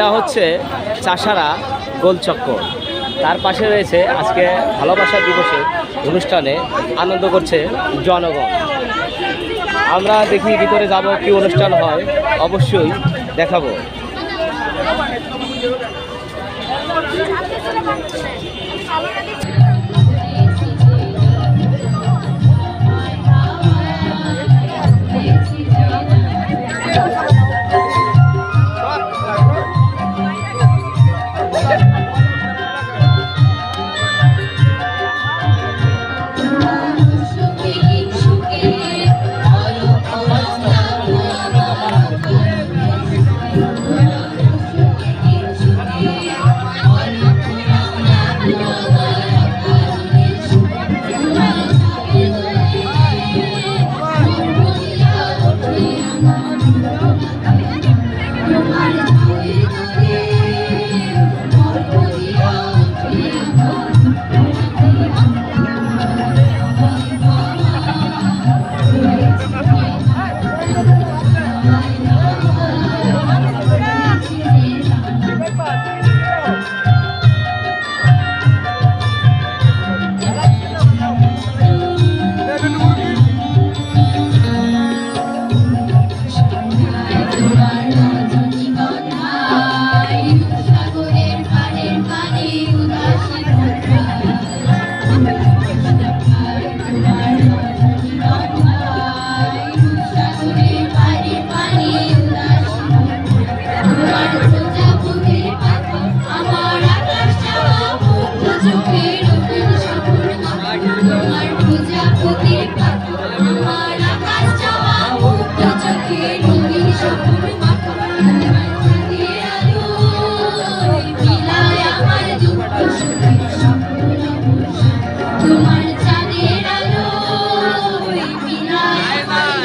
এটা হচ্ছে চাষারা গোলচক্কর তার পাশে রয়েছে আজকে ভালোবাসা দিবসে অনুষ্ঠানে আনন্দ করছে জনগণ। আমরা দেখি ভিতরে যাব, কি অনুষ্ঠান হয়, অবশ্যই দেখাবো।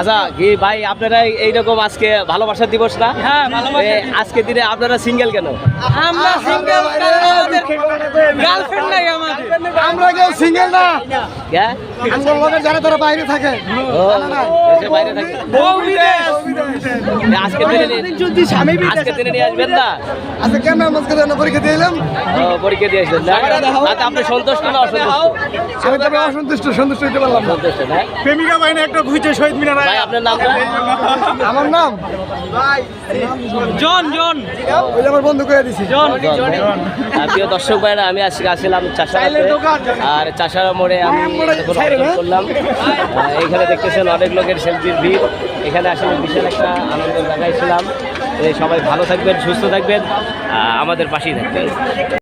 আচ্ছা কি ভাই আপনারা এইরকম আজকে ভালোবাসা দিবস না? হ্যাঁ, ভালোবাসা আজকে দিনে আপনারা সিঙ্গেল কেন? আমরা সিঙ্গেল গার্লফ্রেন্ড নাই আমাদের। আমরা কেউ সিঙ্গেল না। হ্যাঁ যারা তারা বাইরে থাকে। ও, দেশের বাইরে থাকে বউ বিদেশ এ, আজকে যদি স্বামী আজকে দিনে নিয়ে আসবেন না? আচ্ছা কেন আমাকে জন্য পরীক্ষা দিয়ে পরীক্ষা দিয়ে আসবেন না? আচ্ছা আপনি সন্তুষ্ট না অসন্তুষ্ট? আমি তবে অসন্তুষ্ট সন্তুষ্ট হতে পারলাম সন্তুষ্ট না? প্রেমিকা বাইনে একটা ঘুরছে শহীদ মিনার ভাই আপনার নামটা আমার নাম? জন জন। ওই আমার বন্ধু করে দিছি। জন প্রিয় দর্শক ভাইরা আমি আজকে আসছিলাম চাষারাতে আর চাষারা মোড়ে আমি অবস্থান করলাম। এখানে এইখানে দেখতেছেন অনেক লোকের সেলফির ভিড়। এখানে আসলে বিশাল একটা আনন্দ লাগাইছিলাম। সবাই ভালো থাকবেন সুস্থ থাকবেন। আমাদের পাশেই থাকবেন।